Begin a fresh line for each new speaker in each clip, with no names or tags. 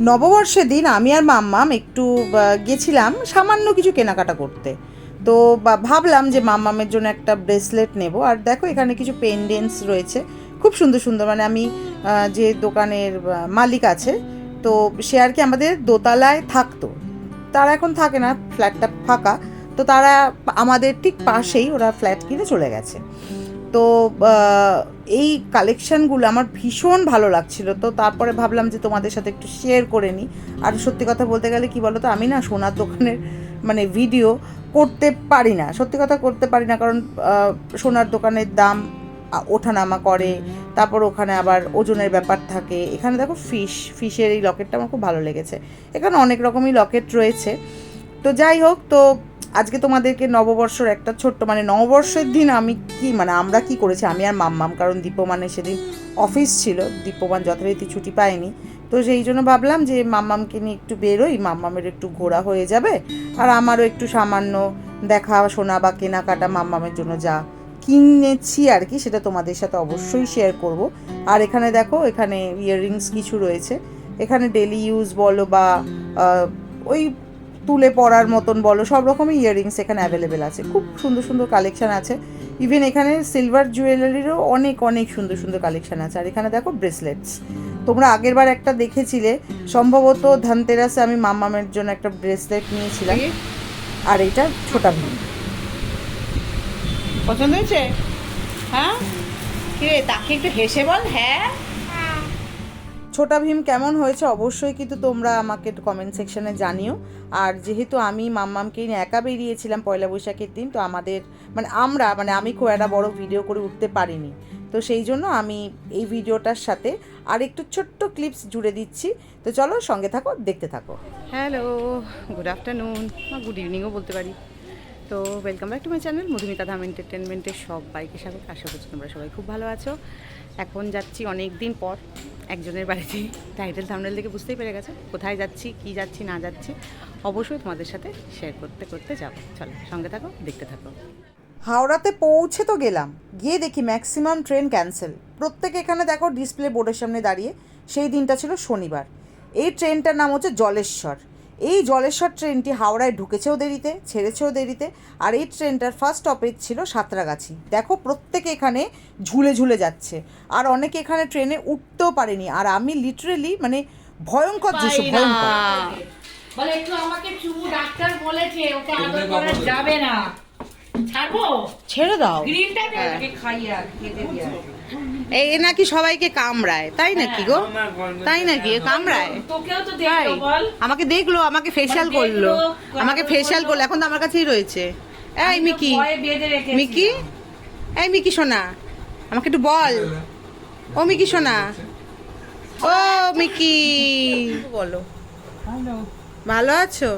নববর্ষের দিন আমি আর মাম্মাম একটু গেছিলাম সামান্য কিছু কেনাকাটা করতে। তো ভাবলাম যে মাম্মামের জন্য একটা ব্রেসলেট নেব। আর দেখো এখানে কিছু পেন্ডেন্টস রয়েছে। খুব সুন্দর সুন্দর। মানে আমি যে দোকানের মালিক আছে, তো সে আর কি আমাদের দোতলায় থাকতো। তারা এখন থাকে না, ফ্ল্যাটটা ফাঁকা। তো তারা আমাদের ঠিক পাশেই ওরা ফ্ল্যাট কিনে চলে গেছে। তো এই কালেকশানগুলো আমার ভীষণ ভালো লাগছিল। তো তারপরে ভাবলাম যে তোমাদের সাথে একটু শেয়ার করে নিই। আর সত্যি কথা বলতে গেলে কি বলো তো আমি না সোনার দোকানের মানে ভিডিও করতে পারি না। সত্যি কথা করতে পারি না, কারণ সোনার দোকানের দাম ওঠানামা করে, তারপর ওখানে আবার ওজনের ব্যাপার থাকে। এখানে দেখো ফিশ ফিশের এই লকেটটা আমার খুব ভালো লেগেছে। এখানে অনেক রকমই লকেট রয়েছে। তো যাই হোক, তো আজকে তোমাদেরকে নববর্ষর একটা ছোট্ট মানে নববর্ষের দিন আমি কি মানে আমরা কি করেছি? আমি আর মাম্মাম, কারণ দীপমানের সেদিন অফিস ছিল, দীপমান যথারীতি ছুটি পায়নি। তো সেই জন্য ভাবলাম যে মাম্মামকে নিয়ে একটু বেরোই, মাম্মামের একটু ঘোরা হয়ে যাবে, আর আমারও একটু সামান্য দেখা, শোনা বা কেনাকাটা মাম্মামের জন্য যা কিনেছি আর কি, সেটা তোমাদের সাথে অবশ্যই শেয়ার করব। আর এখানে দেখো, এখানে ইয়াররিংস কিছু রয়েছে। এখানে ডেলি ইউজ বলো বা ওই তুলে পড়ার মতন বলো সব রকমই ইয়াররিংস এখানে অ্যাভেলেবেল আছে। খুব সুন্দর সুন্দর কালেকশন আছে। ইভেন এখানে সিলভার জুয়েলারিরও অনেক অনেক সুন্দর সুন্দর কালেকশন আছে। আর এখানে দেখো ব্রেসলেটস তোমরা আগেরবার একটা দেখেছিলে সম্ভবত ধনতেরাসে আমি মাম্মামের জন্য একটা ব্রেসলেট নিয়েছিলাম। আর এটা ছোটা ভীম।
পছন্দ হয়েছে? হ্যাঁ? কিরে তাকে একটু হেসে বল হ্যাঁ?
ছোটা ভীম কেমন হয়েছে অবশ্যই কিন্তু তোমরা আমাকে কমেন্ট সেকশনে জানিও। আর যেহেতু আমি মাম্মামকে নিয়ে একা বেরিয়েছিলাম পয়লা বৈশাখের দিন, তো আমাদের মানে আমরা মানে আমি খুব একটা বড় ভিডিও করে উঠতে পারিনি। তো সেই জন্য আমি এই ভিডিওটার সাথে আর একটু ছোট্ট ক্লিপস জুড়ে দিচ্ছি। তো চলো সঙ্গে থাকো, দেখতে থাকো।
হ্যালো গুড আফটারনুন গুড ইভিনিংও বলতে পারি। তো welcome back to my channel Madhumita Dham এন্টারটেনমেন্টের সবাইকে স্বাগত। আশা করছি তোমরা সবাই খুব ভালো আছো। এখন যাচ্ছি অনেক দিন পর একজনের বাড়িতে টাইটেল থামনেল দেখে বুঝতেই পেরে গেছে কোথায় যাচ্ছি, কি যাচ্ছি, না যাচ্ছি। অবশ্যই তোমাদের সাথে শেয়ার করতে করতে যাব। চলো, সঙ্গে থাকো, দেখতে থাকো।
হাওড়াতে পৌঁছে তো গেলাম। গিয়ে দেখি ম্যাক্সিমাম ট্রেন ক্যান্সেল প্রত্যেক এখানে দেখো ডিসপ্লে বোর্ডের সামনে দাঁড়িয়ে। সেই দিনটা ছিল শনিবার। এই ট্রেনটার নাম হচ্ছে জলেশ্বর। এই জলেশ্বর ট্রেনটি হাওড়ায় ঢুকেছেও দেরিতে ছেড়েছেও দেরিতে আর এই ট্রেনটার ফার্স্ট স্টপেজ ছিল সাঁতরাগাছি। দেখো প্রত্যেকে এখানে ঝুলে ঝুলে যাচ্ছে। আর অনেকে এখানে ট্রেনে উঠতেও পারেনি। আর আমি লিটারেলি মানে ভয়ঙ্কর দৃশ্য ভয়ঙ্কর।
বলে একটু আমাকে চুমু ডাক্তার বলেছে ওকে আদর করা যাবে না। ছাড়বো?
ছেড়ে দাও।
খাইয়ে আর।
এই এ নাকি সবাইকে কামড়ায় তাই নাকি গো? তাই নাকি? এ কামড়ায়? তাই? আমাকে দেখল আমাকে ফেশিয়াল
মানে
করল। আমাকে ফেশিয়াল
করল।
এখন তো আমার কাছেই রয়েছে। এই মিকি মিকি? এই মিকি সোনা আমাকে একটু বল। ও মিকি সোনা ও মিকি। বলো। ভালো আছো?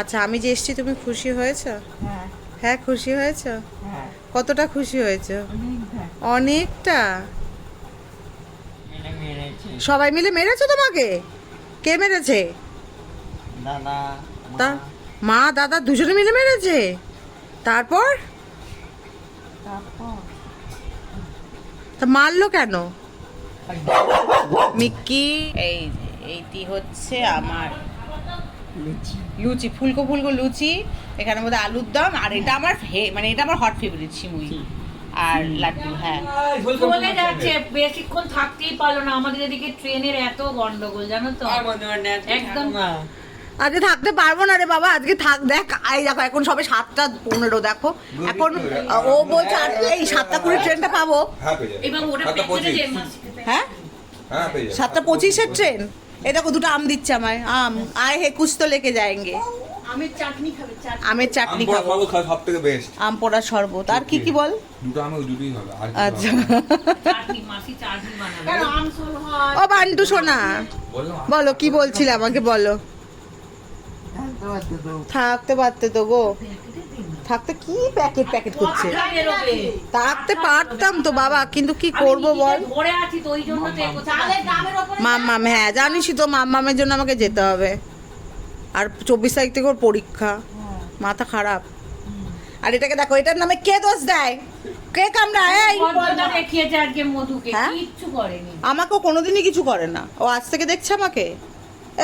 আচ্ছা আমি যে এসছি তুমি খুশি হয়েছো?
হ্যাঁ।
হ্যাঁ খুশি হয়েছো?
হ্যাঁ।
কতটা খুশি হয়েছো? অনেকটা? সবাই মিলে মেরেছো তোমাকে? কে মেরেছে?
দাদা
তা মা দাদা দুজনে মিলে মেরেছে? তারপর? তা মারলো কেন? মিক্কি এই এইটি হচ্ছে আমার লুচি ফুলকো ফুলকো লুচি। এখানের মধ্যে আলুর দম আর এটা আমার মানে এটা আমার হট ফেভারিট সিমুই। আর লাড্ডু হ্যাঁ।
চলে যাচ্ছে বেশিক্ষণ থাকতেই পারল না। আমাদের এদিকে ট্রেনের এত গন্ডগোল জানো তো? একদম।
আজকে থাকতে পারব না রে বাবা আজকে থাক দেখ আই দেখো এখন সবে সাতটা পনেরো দেখো। এখন ও বলছে আর এই সাতটা কুড়ি ট্রেনটা পাবো।
হ্যাঁ সাতটা
হ্যাঁ?
হ্যাঁ
সাতটা পঁচিশের ট্রেন? এই দেখো দুটো আম দিচ্ছে আমায় আম। আয় হে কুছ তো লেকে যায়েঙ্গে।
আমের চাটনি খাবে
আমের চাটনি
আম
খাব।
সব থেকে বেস্ট
আম পোড়ার শরবত আর কি কি বল?
দুটো আমি দুটোই হবে আর
আচ্ছা।
চাটনি মাসি চাটনি বানাবে। আম সোল হয়।
ও বান্টু সোনা। বলো কি বলছিলে আমাকে বলো। থাকতে পারতে তো। গো। থাকতে কি প্যাকেট প্যাকেট করছে? থাকতে পারতাম তো বাবা কিন্তু কি করব বল?
ওপরে
মাম্মাম হ্যাঁ জানিসই তো মাম্মামের জন্য আমাকে যেতে হবে। আর চব্বিশ তারিখ থেকে ওর পরীক্ষা। মাথা খারাপ। আর এটাকে দেখো এটার নামে কে দোষ দেয়? কে কামড়ায়? হ্যাঁ? আমাকেও কোনোদিনই কিছু করে না। ও আজ থেকে দেখছে আমাকে?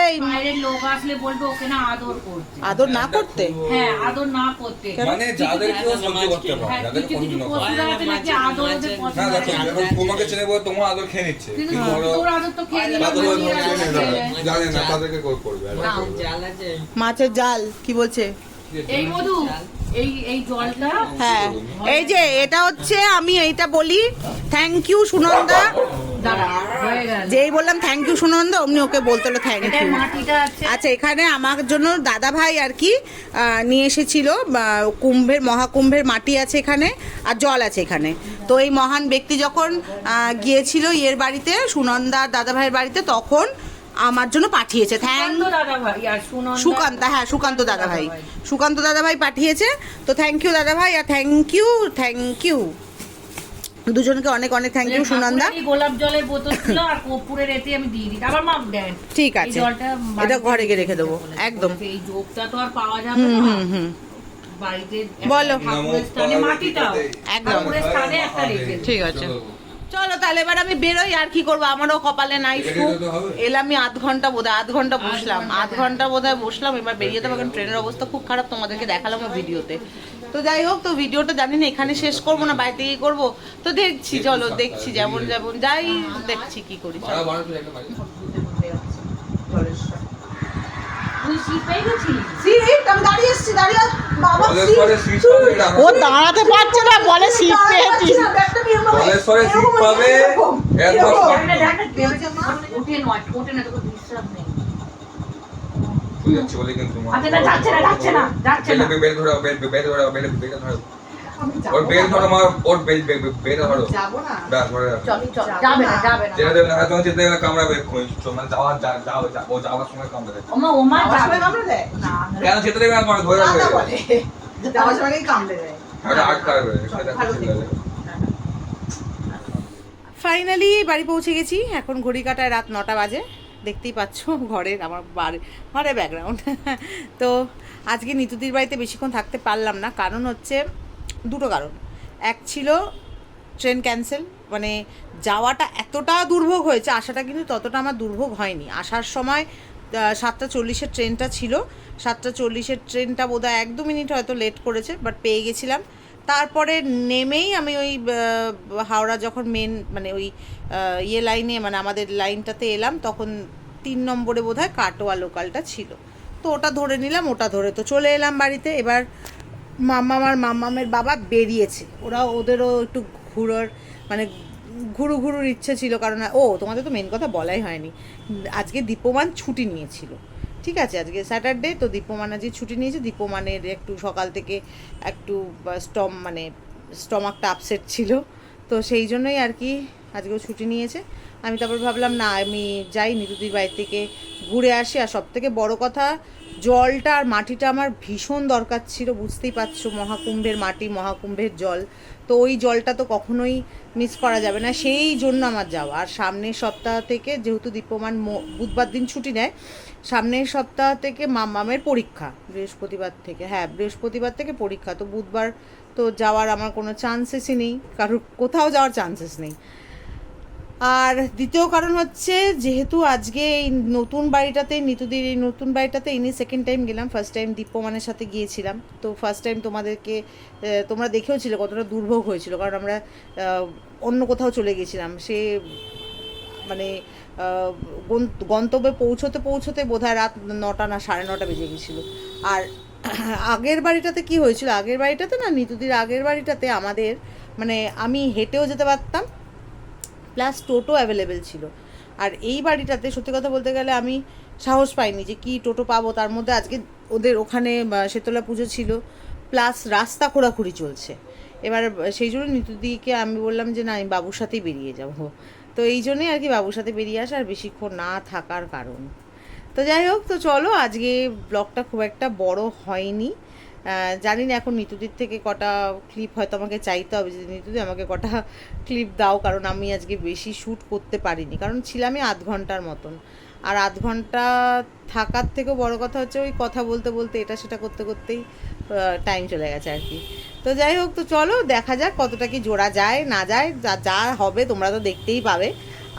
এই
বাইরের লোক আসলে বলবে ওকে না আদর করতে।
আদর না করতে?
হ্যাঁ আদর না করতে।
মানে যাদের কেউ সহ্য করতে পারে
হ্যাঁ
যাদের
নাকি আদর ওদের
না
পছন্দ না।
এখন তোমাকে চেনে বলে তোমার আদর খেয়ে নিচ্ছে।
কিন্তু তোর আদর তো খেয়ে
জানে না তাদেরকে কর করবে।
মাছের জাল কি বলছে?
এই মধু এই এই জলটা?
হ্যাঁ এই যে এটা হচ্ছে আমি এইটা বলি। Thank you Sunanda. যেই বললাম থ্যাংক ইউ সুনন্দা অমনি ওকে বলতে হলো থ্যাংক ইউ আচ্ছা এখানে আমার জন্য দাদা ভাই আর কি নিয়ে এসেছিল কুম্ভের মহাকুম্ভের মাটি আছে এখানে আর জল আছে এখানে। তো এই মহান ব্যক্তি যখন গিয়েছিল ইয়ের বাড়িতে সুনন্দা দাদা ভাইয়ের বাড়িতে তখন আমার জন্য পাঠিয়েছে। থ্যাংক
সুকান্ত
হ্যাঁ সুকান্ত দাদা ভাই। সুকান্ত দাদা ভাই পাঠিয়েছে। তো থ্যাংক ইউ দাদা ভাই আর থ্যাংক ইউ থ্যাংক ইউ দুজনকে অনেক অনেক থ্যাংক ইউ সুনন্দা।
গোলাপ জলের বোতল ছিল আর কর্পূরের এতে আমি দিয়ে দিই। আবার মা দেন।
ঠিক আছে। এটা ঘরে গিয়ে রেখে দেবো। একদম।
এই যোগটা তো আর পাওয়া যাবে না।
হুম হুম।
বাড়িতে
বলো। একদম।
স্থানে একটা রেখে
ঠিক আছে। চলো। তাহলে এবার আমি বেরোই আর কি করব? আমারও কপালে নাই সুখ
তো
এলাম আমি আধ ঘণ্টা বোধ আধ ঘণ্টা বসলাম। আধ ঘণ্টা বোধ বসলাম। এবার বেরিয়ে যাব কারণ ট্রেনের অবস্থা খুব খারাপ। তোমাদেরকে দেখালাম ভিডিওতে তো যাই হোক তো ভিডিওটা জানি না এখানে শেষ করব না বাড়িতে গিয়ে করব তো দেখছি চলো দেখছি যেমন যেমন যাই দেখছি কি করি ও দাঁড়াতে পারছে না বলে সিট পেয়েছি
পাবে একদম
দেখ না, দেখ না, ওঠে নয় ওঠে না তোকে বিশ্বাস নেই
চলে যাচ্ছে বলে কিন্তু
আচ্ছা না যাচ্ছে না যাচ্ছে না যাচ্ছে না।
বেল বেল ধরো বেল বেল ধরো বেল বেল ধরো। ওর বেল ধরো মা ওর বেল বেল বেল ধরো।
যাব না।
ব্যাস ধরে রাখো।
চল চল। যাবে না যাবে না।
যেটা দেবে না তোমার যেতে দেবে না কামড়াবে এক্ষুনি। মানে যাওয়ার যা- যাও- যাওয়ার সময় কামড়াবে
ওমা ওমা যাবে। না
কেন যেতে দেবে না ধরে রাখবে
যাওয়ার সময় কামড়ে দেয়।
ওটা আটকাবে সেটা খুশি লাগে।
ফাইনালি বাড়ি পৌঁছে গেছি এখন ঘড়ি কাটায় রাত নটা বাজে। দেখতেই পাচ্ছ, ঘরের আমার বাড়ি, ঘরের ব্যাকগ্রাউন্ড তো আজকে নিতুদির বাড়িতে বেশিক্ষণ থাকতে পারলাম না, কারণ হচ্ছে দুটো কারণ। এক ছিল ট্রেন ক্যান্সেল মানে যাওয়াটা এতটা দুর্ভোগ হয়েছে আসাটা কিন্তু ততটা আমার দুর্ভোগ হয়নি। আসার সময় সাতটা চল্লিশের ট্রেনটা ছিল, সাতটা চল্লিশের ট্রেনটা বোধহয় এক দু মিনিট হয়তো লেট করেছে বাট পেয়ে গেছিলাম। তারপরে নেমেই আমি ওই হাওড়া যখন মেন মানে ওই ইয়ে লাইনে মানে আমাদের লাইনটাতে এলাম, তখন তিন নম্বরে বোধহয় কাটোয়া লোকালটা ছিল। তো ওটা ধরে নিলাম, ওটা ধরে। তো চলে এলাম বাড়িতে, এবার মাম্মা আমার মাম্মামের বাবা বেরিয়েছে। ওরা ওদেরও একটু ঘুরোর মানে ঘুরু ঘুরুর ইচ্ছে ছিল, কারণ ও, তোমাদের তো মেন কথা বলাই হয়নি। আজকে দীপমান ছুটি নিয়েছিল। ঠিক আছে, আজকে স্যাটারডে তো দীপমান আজকে ছুটি নিয়েছে। দীপমানের একটু সকাল থেকে একটু স্টম মানে স্টমাকটা আপসেট ছিল। তো সেই জন্যই আর কি আজকেও ছুটি নিয়েছে। আমি তারপর ভাবলাম, না, আমি যাই নিতুদির বাড়ি থেকে ঘুরে আসি। আর সব থেকে বড় কথা জলটা আর মাটিটা আমার ভীষণ দরকার ছিল, বুঝতেই পারছ, মহাকুম্ভের মাটি, মহাকুম্ভের জল। তো ওই জলটা তো কখনোই মিস করা যাবে না, সেই জন্য আমার যাওয়া। আর সামনের সপ্তাহ থেকে যেহেতু দীপ্যমান বুধবার দিন ছুটি নেয়, সামনের সপ্তাহ থেকে মামামের পরীক্ষা, বৃহস্পতিবার থেকে। হ্যাঁ বৃহস্পতিবার থেকে পরীক্ষা। তো বুধবার তো যাওয়ার আমার কোনো চান্সেসই নেই কারোর কোথাও যাওয়ার চান্সেস নেই। আর দ্বিতীয় কারণ হচ্ছে, যেহেতু আজকে এই নতুন বাড়িটাতে নিতুদির এই নতুন বাড়িটাতে ইনি সেকেন্ড টাইম গেলাম ফার্স্ট টাইম দীপ্যমানের সাথে গিয়েছিলাম। তো ফার্স্ট টাইম তোমাদেরকে তোমরা দেখেও ছিল কতটা দুর্ভোগ হয়েছিল, কারণ আমরা অন্য কোথাও চলে গেছিলাম। সে মানে গন্তব্যে পৌঁছতে পৌঁছতে বোধহয় রাত নটা না সাড়ে নটা বেজে গেছিল। আর আগের বাড়িটাতে কি হয়েছিল? আগের বাড়িটাতে না, নিতুদির আগের বাড়িটাতে আমাদের মানে আমি হেঁটেও যেতে পারতাম প্লাস টোটো অ্যাভেলেবেল ছিল। আর এই বাড়িটাতে সত্যি কথা বলতে গেলে আমি সাহস পাইনি যে কি টোটো পাবো। তার মধ্যে আজকে ওদের ওখানে শেতলা পুজো ছিল প্লাস রাস্তা খোঁড়াখুড়ি চলছে। এবার সেই জন্য নিতুদিকে আমি বললাম যে না, আমি বাবুর সাথেই বেরিয়ে যাব। তো এই জন্যই আর কি বাবুর সাথে বেরিয়ে আসা আর বেশিক্ষণ না থাকার কারণ। তো যাই হোক, তো চলো আজকে ব্লগটা খুব একটা বড় হয়নি। জানি না এখন নিতুদির থেকে কটা ক্লিপ হয়তো আমাকে চাইতে হবে যে নিতুদি আমাকে কটা ক্লিপ দাও, কারণ আমি আজকে বেশি শ্যুট করতে পারিনি। কারণ ছিলামই আধ ঘণ্টার মতন। আর আধ ঘণ্টা থাকার থেকেও বড় কথা হচ্ছে ওই কথা বলতে বলতে এটা সেটা করতে করতেই টাইম চলে গেছে আর কি। তো যাই হোক, তো চলো দেখা যাক কতটা কি জোড়া যায়, না যায়, যা যা হবে তোমরা তো দেখতেই পাবে।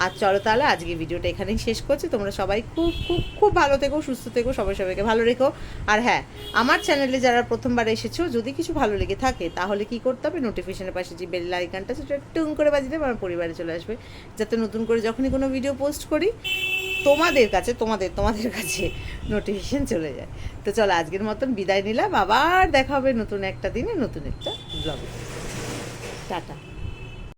আর চলো তাহলে আজকে ভিডিওটা এখানেই শেষ করছি। তোমরা সবাই খুব খুব খুব ভালো থেকো, সুস্থ থেকো, সবাই সবাইকে ভালো রেখো। আর হ্যাঁ আমার চ্যানেলে যারা প্রথমবার এসেছ, যদি কিছু ভালো লেগে থাকে, তাহলে কি করতে হবে? নোটিফিকেশনের পাশে যে বেল আইকনটা সেটা টুং করে বাজিয়ে দেবে, আমার পরিবারে চলে আসবে। যাতে নতুন করে যখনই কোনো ভিডিও পোস্ট করি, তোমাদের কাছে, তোমাদের তোমাদের কাছে নোটিফিকেশন চলে যায়। তো চলো আজকের মতন বিদায় নিলাম। আবার দেখা হবে নতুন একটা দিনে, নতুন একটা ব্লগে টাটা।